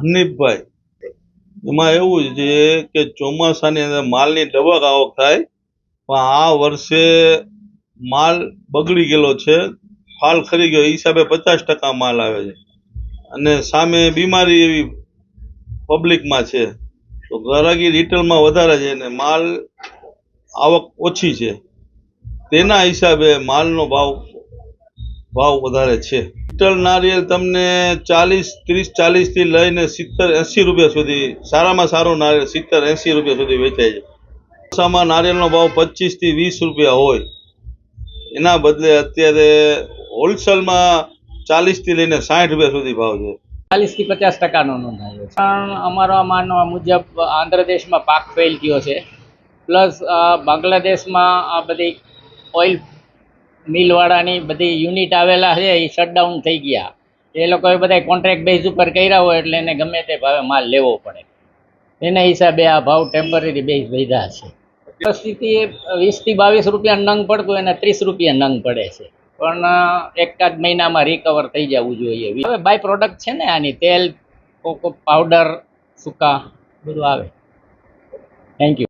હનીફભાઈ, એમાં એવું છે કે ચોમાસાની અંદર માલની ડબક આવક થાય, પણ આ વર્ષે માલ બગડી ગયેલો છે, ફાલ ખરી ગયો હિસાબે પચાસ ટકા માલ આવે છે. અને સામે બીમારી એવી પબ્લિકમાં છે, તો ગરાગી રિટેલમાં વધારે છે અને માલ આવક ઓછી છે. તેના હિસાબે માલનો ભાવ ભાવ વધારે છે. લિટર નારિયેલ તમને ચાલીસ, ત્રીસ ચાલીસથી લઈને સિત્તેર, એંસી રૂપિયા સુધી, સારામાં સારું નારિયેલ, સિત્તેર, એંસી રૂપિયા સુધી વેચાય છે. ચોમાસામાં નારિયેલનો ભાવ પચીસથી વીસ રૂપિયા હોય. એના બદલે અત્યારે હોલસેલમાં ચાલીસથી લઈને સાઠ રૂપિયા સુધી ભાવ છે. ચાલીસથી પચાસ ટકાનો નોંધાયો પણ અમારા માનવા મુજબ આંધ્રદેશમાં પાક ફેલ થયો છે. પ્લસ બાંગ્લાદેશમાં આ બધી ઓઇલ મિલવાળાની બધી યુનિટ આવેલા છે એ શટડાઉન થઈ ગયા. એ લોકોએ બધા કોન્ટ્રાક્ટ બેઝ ઉપર કર્યા હોય એટલે એને ગમે તે ભાવે માલ લેવો પડે. એના હિસાબે આ ભાવ ટેમ્પરરી બેઝ વધ્યા છે. પરિસ્થિતિ વીસથી બાવીસ રૂપિયા નંગ પડતું એને ત્રીસ રૂપિયા નંગ પડે છે. પણ એકાદ મહિનામાં રિકવર થઈ જવું જોઈએ. હવે બાય પ્રોડક્ટ છે ને આની, તેલ કોકો પાવડર સૂકા, બધું આવે. Thank you